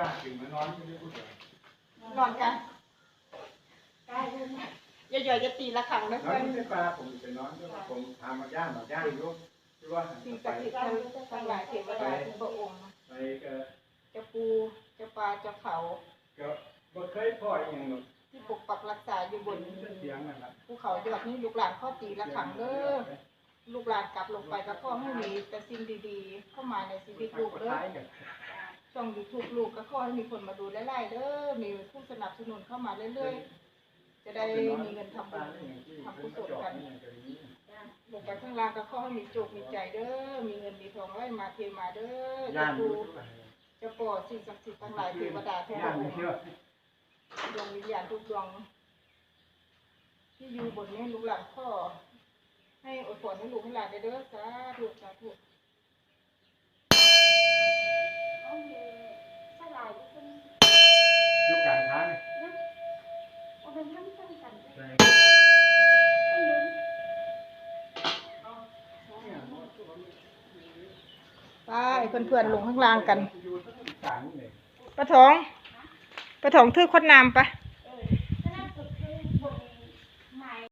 ล้าถึงมานอนไม่ได้พูดเลยนอนกันได้เลยนะย่อยๆจะตีละครั้งนะนอเพื่อนนไม่ได้ปลาผมไปนอนด้วยผมทำมาย่างมาย่างอยู่ที่ว่าสิ่งไปศักดิ์สิทธิ์ทั้งหลายเทวดาทุกพระองค์ไปก็เจ้าปูเจ้าปลาเจ้าเขา ก็บ่เคยพ่ออย่างหนึ่งที่ปกปักรักษาอยู่บนเสียงนะครับภูเขายอดนี้ลูกหลานข้อตีละครั้งเด้อลูกหลานกลับลงไปก็ขอให้มีแต่สิ่งดีๆ เข้ามาในชีวิตลูกเด้อช่ องยูทูบลูกก็ขอให้มีคนมาดูไล่ๆเด้อมีผู้สนับสนุนเข้ามาเรื่อยๆ จะได้มีเงินทำบุญทำกุศลกันลงไปข้างล่างก็ขอให้มีโจกมีใจเด้อมีเงินมีทองไหลมาเทมาเด้อจ้างอยู่ปู่เจ้าป่อสิ่งศักดิ์สิทธิ์ทั้งหลายเทวดาทุกย่างองค์เชื่อดวงวิญญาณทุกดวงที่อยู่บนนี้ลูกหลานขอให้อดทนให้ลูกให้หลานได้เด้อสาธุสาธุ ไปเพื่อนๆลงข้างล่างกันอยู่ทั้งกลางปะทองปะทองถือขดน้ำปะ